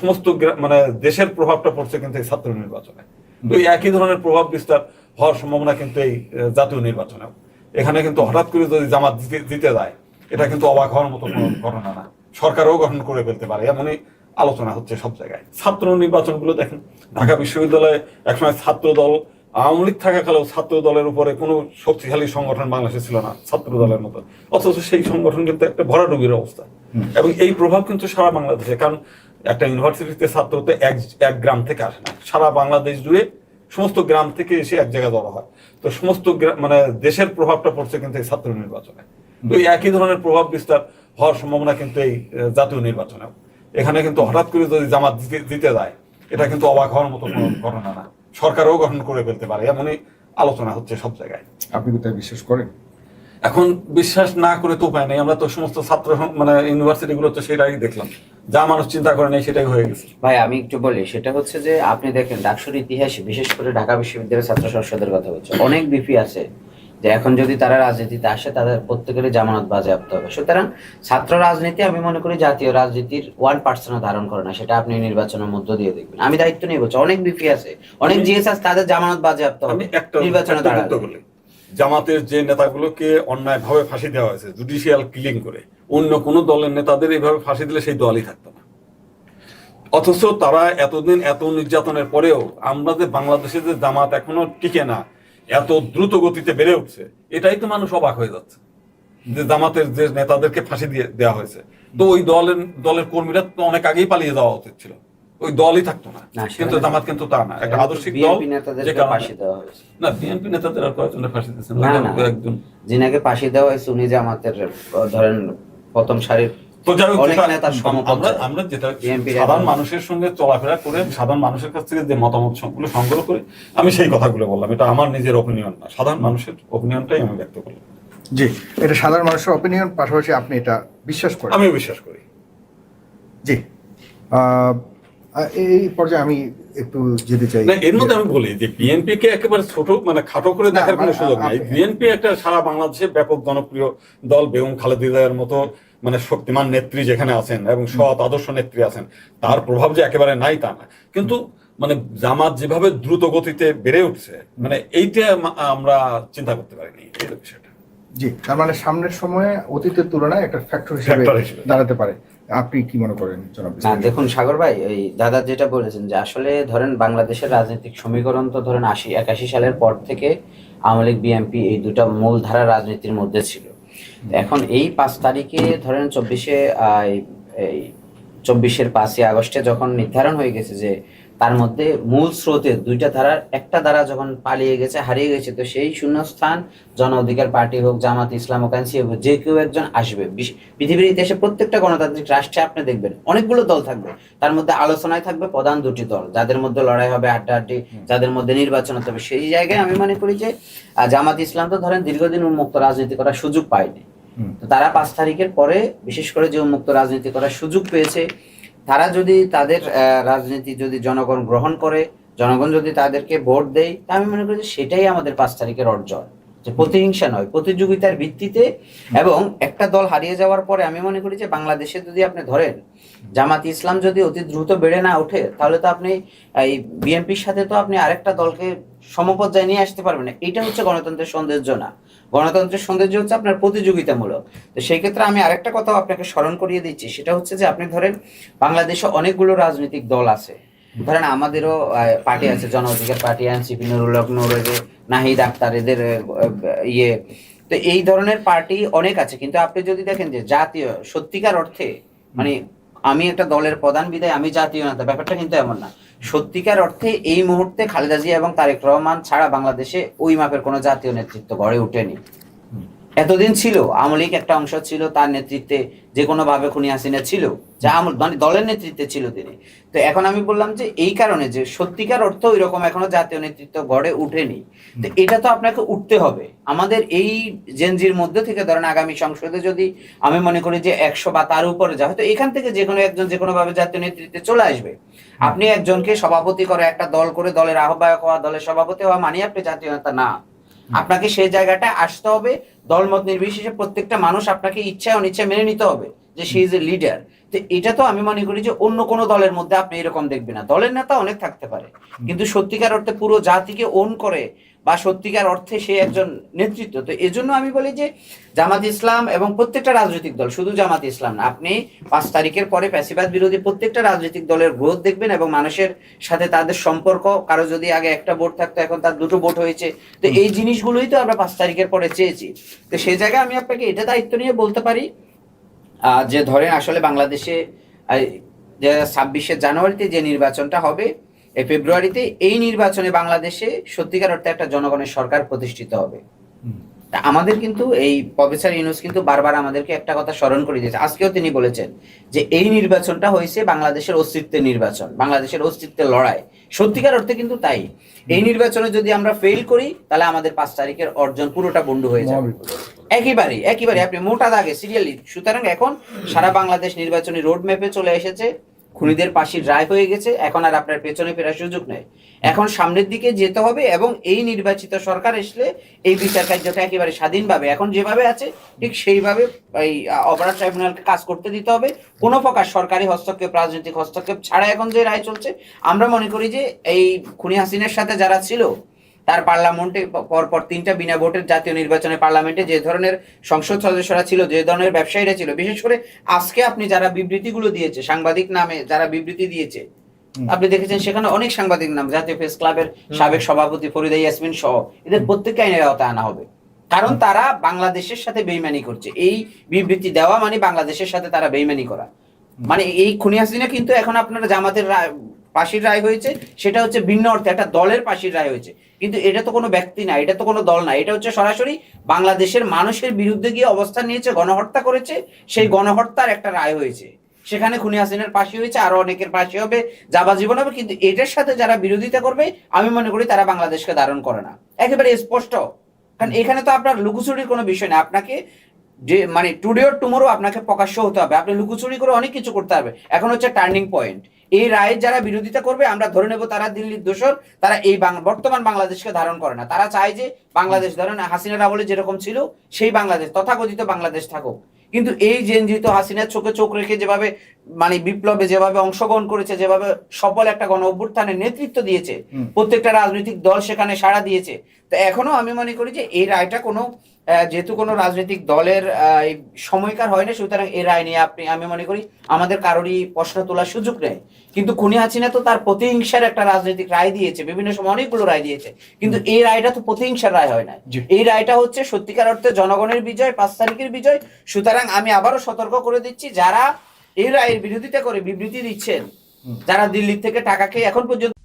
সমস্ত মানে দেশের প্রভাবটা পড়ছে কিন্তু এই ছাত্র নির্বাচনে। তো একই ধরনের প্রভাব বিস্তার হওয়ার সম্ভাবনা কিন্তু এই জাতীয় নির্বাচনে এখানে কিন্তু হঠাৎ করে যদি জামাত জিতে- জিতে যায় এটা কিন্তু অবাক হওয়ার মতো কোনো ঘটনা না। সরকারও গঠন করে ফেলতে পারে এমনই আলোচনা হচ্ছে সব জায়গায়। ছাত্র নির্বাচনগুলো দেখেন ঢাকা বিশ্ববিদ্যালয়ে একসময় ছাত্র দল আওয়ামী লীগ থাকাকালেও ছাত্র দলের উপরে কোনো শক্তিশালী সংগঠন বাংলাদেশে ছিল না ছাত্র দলের মতো। অথচ সেই সংগঠন কিন্তু একটা ভরাডুবির অবস্থা। এবং এই প্রভাব কিন্তু সারা বাংলাদেশে কারণ একটা ইউনিভার্সিটিতে ছাত্র তো এক এক গ্রাম থেকে আসে না। সারা বাংলাদেশ জুড়ে সমস্ত গ্রাম থেকে এসে এক জায়গায় জড়ো হয়। তো সমস্ত মানে দেশের প্রভাবটা পড়ছে কিন্তু এই ছাত্র নির্বাচনে। তো একই ধরনের প্রভাব বিস্তার হওয়ার সম্ভাবনা কিন্তু এই জাতীয় নির্বাচনে। এখানে কিন্তু হঠাৎ করে যদি জামাত জিতে যায়, এটা কিন্তু অবাক হওয়ার মতো কোনো ঘটনা না। সরকারও গঠন করে ফেলতে পারে, এমনই আলোচনা হচ্ছে সব জায়গায়। আপনি কি তাই বিশ্বাস করেন? এখন বিশ্বাস না করে তো উপায় নেই। আমরা তো সমস্ত ছাত্র মানে ইউনিভার্সিটি গুলো তো সেটাই দেখলাম। যা মানুষ চিন্তা করে নেই সেটাই হয়ে গেছে। ভাই আমি একটু বলি সেটা হচ্ছে যে আপনি দেখেন ডাকসুর ইতিহাসে বিশেষ করে ঢাকা বিশ্ববিদ্যালয়ের ছাত্র সংসদের কথা বলছে। অনেক বিপি আছে যে এখন যদি তারা রাজনীতিতে আসে তাদের প্রত্যেকেরই জামানত বাজেয়াপ্ত হবে। সুতরাং ছাত্র রাজনীতি আমি মনে করি জাতীয় রাজনীতির ওয়ান পার্সেন্টও ধারণ করে না সেটা আপনি নির্বাচনের মধ্য দিয়ে দেখবেন। আমি দায়িত্ব নিয়ে বলছি অনেক বিপি আছে অনেক জিএস আছে তাদের জামানত বাজেয়াপ্ত হবে নির্বাচনে করলে জামাতের যে নেতাগুলোকে অন্যায়ভাবে ফাঁসি দেওয়া হয়েছে জুডিশিয়াল কিলিং করে, অন্য কোন দলের নেতাদের এইভাবে ফাঁসি দিলে সেই দলই থাকতো না। অথচ তারা এতদিন এত নির্যাতনের পরেও আমরা যে বাংলাদেশে যে জামাত এখনও টিকে না, এত দ্রুত গতিতে বেড়ে উঠছে, এটাই তো মানুষ অবাক হয়ে যাচ্ছে যে জামাতের যে নেতাদেরকে ফাঁসি দিয়ে দেওয়া হয়েছে। তো ওই দলের দলের কর্মীরা তো অনেক আগেই পালিয়ে যাওয়া উচিত ছিল। ওই দলই থাকতো না। কিন্তু জামাত কিন্তু তা না। একটা আদর্শিক দল বিএনপি যে কারণে- ফাঁসি দেওয়া হয়েছে। না বিএনপি নেতাদের আর কয়েকজনের ফাঁসি দিয়েছেন না, না। তো একজন। যিনাকে ফাঁসি দেওয়া হয়েছে উনি জামাতের ধরেন প্রথম সারির তো যাই হোক। আমরা আমরা যেটা সাধারণ মানুষের সঙ্গে চলাফেরা করে সাধারণ মানুষের কাছ থেকে যে মতামতগুলো সংগ্রহ করে আমি সেই কথাগুলো বললাম। এটা আমার নিজের অপিনিয়ন না। সাধারণ মানুষের অপিনিয়নটাই আমি ব্যক্ত করলাম। জি এটা সাধারণ মানুষের অপিনিয়ন পাশাপাশি আপনি এটা বিশ্বাস করেন। আমিও বিশ্বাস করি। জি আহ, এই পর্যায়ে আমি একটু যেতে চাই। না এর মধ্যে আমি বলি যে বিএনপি কে একেবারে ছোট মানে খাটো করে দেখার কোনো মানে সুযোগ নাই। বিএনপি একটা সারা বাংলাদেশে ব্যাপক জনপ্রিয় দল বেগম খালেদা জিয়ার মতো মানে শক্তিমান নেত্রী যেখানে আছেন এবং সৎ আদর্শ নেত্রী আছেন তার প্রভাব যে একেবারে নাই তা না। কিন্তু মানে জামাত যেভাবে দ্রুত গতিতে বেড়ে উঠছে মানে এইটা আমরা চিন্তা করতে পারিনি এই বিষয়টা। জি তার মানে সামনের সময়ে অতীতের তুলনায় একটা ফ্যাক্টর হিসেবে। দাঁড়াতে পারে। আপনি কি মনে করেন জনাব না দেখুন সাগর ভাই এই দাদা যেটা বলেছেন যে আসলে ধরেন বাংলাদেশের রাজনৈতিক সমীকরণ তো ধরেন আশি একাশি সালের পর থেকে আওয়ামী লীগ বিএনপি এই দুটা মূল ধারা রাজনীতির মধ্যে ছিল। এখন এই পাঁচ তারিখে ধরেন চব্বিশে এই চব্বিশের পাঁচই আগস্টে যখন নির্ধারণ হয়ে গেছে যে তার মধ্যে মূল স্রোতের দুইটা ধারার একটা ধারা যখন পালিয়ে গেছে হারিয়ে গেছে তো সেই শূন্যস্থান জন অধিকার পার্টি হোক জামাত ইসলাম হোক এনসিএফ হোক যে কেউ একজন আসবে। পৃথিবীর ইতিহাসে প্রত্যেকটা গণতান্ত্রিক রাষ্ট্রে আপনি দেখবেন অনেকগুলো দল থাকবে। তার মধ্যে আলোচনায় থাকবে প্রধান দুটি দল যাদের মধ্যে লড়াই হবে আড্ডাআড্ডি যাদের মধ্যে নির্বাচন হতে হবে। সেই জায়গায় আমি মনে করি যে জামাত ইসলাম তো ধরেন দীর্ঘদিন উন্মুক্ত রাজনীতি করার সুযোগ পায়নি। তো তারা পাঁচ তারিখের পরে বিশেষ করে যে উন্মুক্ত রাজনীতি করার সুযোগ পেয়েছে তারা যদি তাদের রাজনীতি যদি জনগণ গ্রহণ করে, জনগণ যদি তাদেরকে ভোট দেয়, তা আমি মনে করি যে সেটাই আমাদের পাঁচ তারিখের অর্জন। যে প্রতিহিংসা নয়, প্রতিযোগিতার ভিত্তিতে এবং একটা দল হারিয়ে যাওয়ার পরে আমি মনে করি যে বাংলাদেশে যদি আপনি ধরেন, জামাত ইসলাম যদি অতি দ্রুত বেড়ে না ওঠে, তাহলে তো আপনি, এই বিএনপির সাথে তো আপনি আরেকটা দলকে সমপর্যায়ে নিয়ে আসতে পারবেন না। এটা হচ্ছে গণতন্ত্রের সৌন্দর্য না। গণতন্ত্রের সৌন্দর্য হচ্ছে আপনার প্রতিযোগিতামূলক। তো সেই ক্ষেত্রে আমি আরেকটা কথা আপনাকে স্মরণ করিয়ে দিচ্ছি, সেটা হচ্ছে যে আপনি ধরেন, বাংলাদেশে অনেকগুলো রাজনৈতিক দল আছে। ধরেন আমাদেরও পার্টি আছে জন অধিকার পার্টি এনসিপি নুরুল হক নুর এই নাহিদ আক্তার, এদের ইয়ে। তো এই ধরনের পার্টি অনেক আছে, কিন্তু আপনি যদি দেখেন যে জাতীয়, সত্যিকার অর্থে মানে আমি একটা দলের প্রধান বিদায় আমি জাতীয় নেতা, ব্যাপারটা কিন্তু এমন না। সত্যিকার অর্থে এই মুহূর্তে খালেদা জিয়া এবং তারেক রহমান ছাড়া বাংলাদেশে ওই মাপের কোনো জাতীয় নেতৃত্ব গড়ে ওঠেনি। এতদিন ছিল আওয়ামী লীগ একটা অংশ ছিল তার নেতৃত্বে যে কোনো ভাবে খুনি হাসিনা ছিল যা আমল মানে দলের নেতৃত্বে ছিল তিনি। তো এখন আমি বললাম যে এই কারণে যে সত্যিকার অর্থ ওই রকম এখনও জাতীয় নেতৃত্ব গড়ে উঠেনি। তো এটা তো আপনাকে উঠতে হবে। আমাদের এই জেনজির মধ্যে থেকে ধরেন আগামী সংসদে যদি আমি মনে করি যে একশো বা তার উপরে যা হয়তো এখান থেকে যে কোনো একজন যে কোনো ভাবে জাতীয় নেতৃত্বে চলে আসবে। আপনি একজনকে সভাপতি করে একটা দল করে দলের আহ্বায়ক হওয়া দলের সভাপতি হওয়া মানে আপনি জাতীয় নেতা না। আপনাকে সেই জায়গাটা আসতে হবে, দলমত নির্বিশেষে প্রত্যেকটা মানুষ আপনাকে ইচ্ছা অনিচ্ছা মেনে নিতে হবে। যে সে ইজ এ লিডার তো এটা তো আমি মনে করি যে অন্য কোনো দলের মধ্যে আপনি এরকম দেখবেন না। দলের নেতা অনেক থাকতে পারে। কিন্তু সত্যিকার অর্থে পুরো জাতিকে ওন করে বা সত্যিকার অর্থে সে একজন নেতৃত্ব তো এজন্য আমি বলি যে জামাত ইসলাম এবং প্রত্যেকটা রাজনৈতিক দল শুধু জামাত ইসলাম না আপনি পাঁচ তারিখের পরে প্যাসিবাদ বিরোধী প্রত্যেকটা রাজনৈতিক দলের গ্রোথ দেখবেন এবং মানুষের সাথে তাদের সম্পর্ক কারও যদি আগে একটা ভোট থাকতো এখন তার দুটো ভোট হয়েছে। তো এই জিনিসগুলোই তো আমরা পাঁচ তারিখের পরে চেয়েছি। তো সেই জায়গায় আমি আপনাকে এটা দায়িত্ব নিয়ে বলতে পারি যে ধরেন আসলে বাংলাদেশে ছাব্বিশে জানুয়ারিতে যে নির্বাচনটা হবে এই ফেব্রুয়ারিতে এই নির্বাচনে বাংলাদেশে সত্যিকার অর্থে একটা জনগণের সরকার প্রতিষ্ঠিত হবে। তা আমাদের কিন্তু এই প্রফেসর ইউনুস কিন্তু বারবার আমাদেরকে একটা কথা স্মরণ করে দিয়েছে। আজকেও তিনি বলেছেন যে এই নির্বাচনটা হয়েছে বাংলাদেশের অস্তিত্বের নির্বাচন বাংলাদেশের অস্তিত্বের লড়াই। সত্যিকার অর্থে কিন্তু তাই। এই নির্বাচনে যদি আমরা ফেল করি তাহলে আমাদের পাঁচ তারিখের অর্জন পুরোটা বন্ধ হয়ে যাবে। একেবারে একেবারে আপনি মোটা দাগে সিরিয়ালি সুতরাং এখন সারা বাংলাদেশ নির্বাচনী রোড ম্যাপে চলে এসেছে। খুনিদের পাশির রায় হয়ে গেছে, এখন আর আপনার পেছনে ফেরার সুযোগ নেই। এখন সামনের দিকে যেতে হবে এবং এই নির্বাচিত সরকার আসলে এই বিচার কার্যটা একেবারে স্বাধীনভাবে, এখন যেভাবে আছে, ঠিক সেইভাবে এই অপরাধ ট্রাইব্যুনালকে কাজ করতে দিতে হবে। কোনো প্রকার সরকারি হস্তক্ষেপ, রাজনৈতিক হস্তক্ষেপ ছাড়া এখন যে রায় চলছে, আমরা মনে করি যে এই খুনি হাসিনের সাথে যারা ছিল তার পার্লামেন্টে পরপর তিনটা বিনা ভোটের জাতীয় নির্বাচনে পার্লামেন্টে যে ধরনের সংসদ সদস্যরা ছিল যে ধরনের ব্যবসায়ীরা ছিল বিশেষ করে আজকে আপনি যারা বিবৃতিগুলো দিয়েছে সাংবাদিক নামে যারা বিবৃতি দিয়েছে আপনি দেখেছেন সেখানে অনেক সাংবাদিক নাম জাতীয় প্রেস ক্লাবের সাবেক সভাপতি ফরিদা ইয়াসমিন সহ এদের প্রত্যেককে আইনের আওতায় আনা হবে। কারণ তারা বাংলাদেশের সাথে বেইমানি করছে। এই বিবৃতি দেওয়া মানে বাংলাদেশের সাথে তারা বেইমানি করা। মানে এই খুনি হাসিনা কিন্তু এখন আপনার জামাতের পাশির রায় হয়েছে, সেটা হচ্ছে ভিন্ন অর্থে একটা দলের পাশির রায় হয়েছে। কিন্তু এটা তো কোনো ব্যক্তি না, এটা তো কোনো দল না, এটা হচ্ছে সরাসরি বাংলাদেশের মানুষের বিরুদ্ধে গিয়ে অবস্থান নিয়েছে, গণহত্যা করেছে, সেই গণহত্যার একটা রায় হয়েছে। সেখানে খুনি হাসিনের পাশে হয়েছে, আরও অনেকের পাশে হবে, যাবা জীবন হবে, কিন্তু এটার সাথে যারা বিরোধিতা করবে, আমি মনে করি তারা বাংলাদেশকে ধারণ করে না। একেবারে স্পষ্ট। কারণ এখানে তো আপনার লুকোচুরির কোনো বিষয় না, আপনাকে যে মানে টুডে অর টুমোরো আপনাকে প্রকাশ্য হতে হবে, আপনি লুকোচুরি করে অনেক কিছু করতে হবে। এখন হচ্ছে টার্নিং পয়েন্ট এই রায়ের যারা বিরোধিতা করবে আমরা ধরে নেব তারা দিল্লির দোষর তারা এই বর্তমান বাংলাদেশকে ধারণ করে না। তারা চায় যে বাংলাদেশ ধরেন হাসিনার আমলে যেরকম ছিল সেই বাংলাদেশ তথাকথিত বাংলাদেশ থাকুক। কিন্তু এই জেনজিত হাসিনার চোখে চোখ রেখে যেভাবে মানে বিপ্লবে যেভাবে অংশগ্রহণ করেছে যেভাবে সফল একটা গণ অভ্যুত্থানের নেতৃত্ব দিয়েছে প্রত্যেকটা রাজনৈতিক দল সেখানে সাড়া দিয়েছে তো এখনও আমি মনে করি যে এই রায়টা কোনো যেহেতু কোনো রাজনৈতিক দলের সময়কার হয় না সুতরাং এই রায় নিয়ে আপনি আমি মনে করি আমাদের কারোরই প্রশ্ন তোলার সুযোগ নেই। কিন্তু খুনি হাসিনা তো তার প্রতিহিংসার একটা রাজনৈতিক রায় দিয়েছে বিভিন্ন সময় অনেকগুলো রায় দিয়েছে। কিন্তু এই রায়টা তো প্রতিহিংসার রায় হয় না। এই রায়টা হচ্ছে সত্যিকার অর্থে জনগণের বিজয় পাঁচ তারিখের বিজয়। সুতরাং আমি আবারও সতর্ক করে দিচ্ছি যারা এই রায়ের বিরোধিতা করে বিবৃতি দিচ্ছেন যারা দিল্লি থেকে টাকা খেয়ে এখন পর্যন্ত